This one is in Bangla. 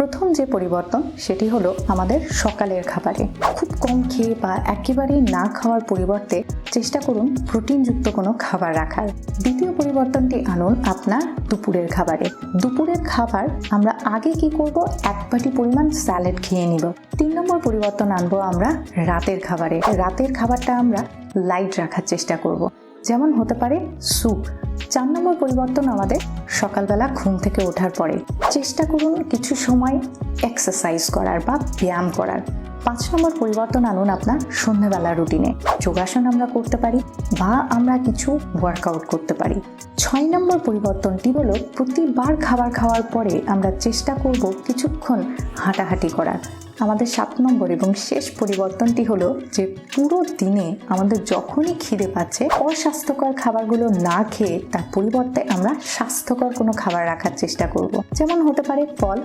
প্রথম যে পরিবর্তন, সেটি হলো আমাদের সকালের খাবারে। খুব কম খেয়ে বা একেবারেই না খাওয়ার পরিবর্তে চেষ্টা করুন প্রোটিনযুক্ত কোনো খাবার রাখার। দ্বিতীয় পরিবর্তনটি আনুন আপনার দুপুরের খাবারে। দুপুরের খাবার আমরা আগে কি করব? এক বাটি পরিমাণ স্যালাড খেয়ে নিব। তিন নম্বর পরিবর্তন আনব আমরা রাতের খাবারে। রাতের খাবারটা আমরা লাইট রাখার চেষ্টা করব। যেমন হতে পারে স্যুপ। চার নম্বর পরিবর্তন আমাদের সকালবেলা ঘুম থেকে ওঠার পরে। চেষ্টা করুন কিছু সময় এক্সারসাইজ করার বা ব্যায়াম করার। পাঁচ নম্বর পরিবর্তন আনুন আপনার সন্ধ্যাবেলা রুটিনে যোগাসন আমরা করতে পারি বা আমরা কিছু ওয়ার্কআউট করতে পারি। ছয় নম্বর পরিবর্তনটি হলো প্রতিবার খাবার খাওয়ার পরে আমরা চেষ্টা করব কিছুক্ষণ হাঁটাহাঁটি করার। আমাদের সাত নম্বর এবং শেষ পরিবর্তনটি হলো যে পুরো দিনে আমাদের যখনই খিদে পাচ্ছে, অস্বাস্থ্যকর খাবারগুলো না খেয়ে তার পরিবর্তে আমরা স্বাস্থ্যকর কোনো খাবার রাখার চেষ্টা করব। যেমন হতে পারে ফল।